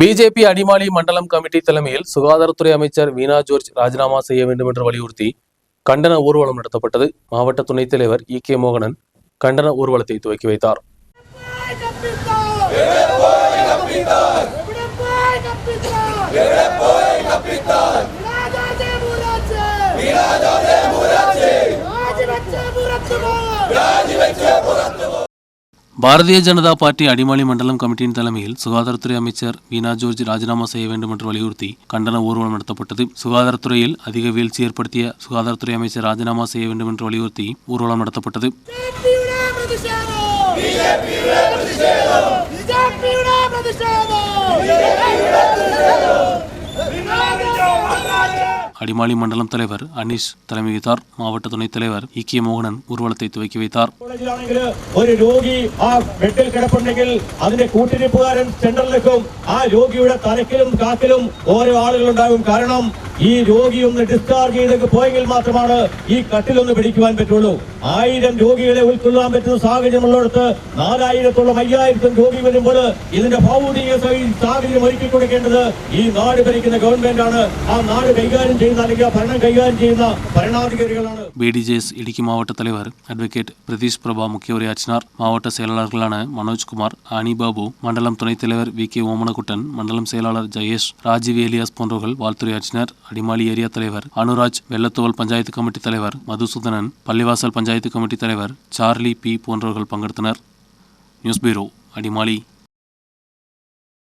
BJP Adimali மண்டலம் committee தலைமையில் சுகாதாரத்துறை அமைச்சர் வீணா ஜோர்ஜ் ராஜினாமா செய்ய வேண்டும் என்று வலியுறுத்தி கண்டன ஊர்வலம் நடத்தப்பட்டது. மாவட்ட துணைத் தலைவர் இ. கே. மோகனன் கண்டன ஊர்வலத்தை துவக்கி வைத்தார். பாரதிய ஜனதா பார்ட்டி அடிமாலி மண்டலம் கமிட்டியின் தலைமையில் சுகாதாரத்துறை அமைச்சர் வீணா ஜோர்ஜ் ராஜினாமா செய்ய வேண்டும் என்று வலியுறுத்தி கண்டன ஊர்வலம் நடத்தப்பட்டது. சுகாதாரத்துறையில் அதிக வீழ்ச்சி ஏற்படுத்திய சுகாதாரத்துறை அமைச்சர் ராஜினாமா செய்ய வேண்டும் என்று வலியுறுத்தி ஊர்வலம் நடத்தப்பட்டது. அடிமாலி மண்டலம் தலைவர் அனீஷ் தலைமை வைத்தார் மாவட்ட துணைத் தலைவர் ഇ കെ மோகனன் ஊர்வலத்தை துவக்கி வைத்தார் കോളേജിലാണെങ്കിൽ ഒരു രോഗി ആ ബെഡിൽ കിടപ്പുണ്ടെങ്കിൽ അതിന്റെ കൂട്ടിരിപ്പുകാരൻ സെന്ററിലേക്കും ആ രോഗിയുടെ തലക്കിലും കാക്കിലും ഓരോ ആളുകളുണ്ടാകും കാരണം ഈ രോഗി ഒന്ന് ഡിസ്ചാർജ് ചെയ്തൊക്കെ പോയെങ്കിൽ മാത്രമാണ് ഈ കട്ടിലൊന്ന് പിടിക്കുവാൻ പറ്റുള്ളൂ ആയിരം രോഗികളെ ഉൾക്കൊള്ളാൻ പറ്റുന്ന സാഹചര്യമുള്ളിടത്ത് നാലായിരത്തോളം അയ്യായിരത്തും രോഗി വരുമ്പോൾ ഇതിന്റെ ഭൗതിക സ- സാഹചര്യം ഒരുക്കി കൊടുക്കേണ്ടത് ഈ നാട് ഭരിക്കുന്ന ഗവൺമെന്റാണ് ആ നാട് കൈകാര്യം ചെയ്യുന്ന അല്ലെങ്കിൽ ആ ഭരണം കൈകാര്യം ചെയ്യുന്ന ഭരണാധികാരികളാണ് பிடிஜேஎஸ் இடுக்கி மாவட்ட தலைவர் அட்வொகேட் பிரதீஷ் பிரபா முக்கிய உரையாற்றினார் மாவட்ட செயலாளர்களான மனோஜ்குமார் அனிபாபு மண்டலம் துணைத் தலைவர் வி கே ஓமனகுட்டன் மண்டலம் செயலாளர் ஜெயேஷ் ராஜீவ் ஏலியாஸ் போன்றவர்கள் வாழ்த்துரையாற்றினர் அடிமாலி ஏரியா தலைவர் அனுராஜ் வெள்ளத்தோல் பஞ்சாயத்து கமிட்டி தலைவர் மதுசூதனன் பள்ளிவாசல் பஞ்சாயத்து கமிட்டி தலைவர் சார்லி பி போன்றவர்கள் பங்கெடுத்தனர். நியூஸ் பீரோ அடிமாலி.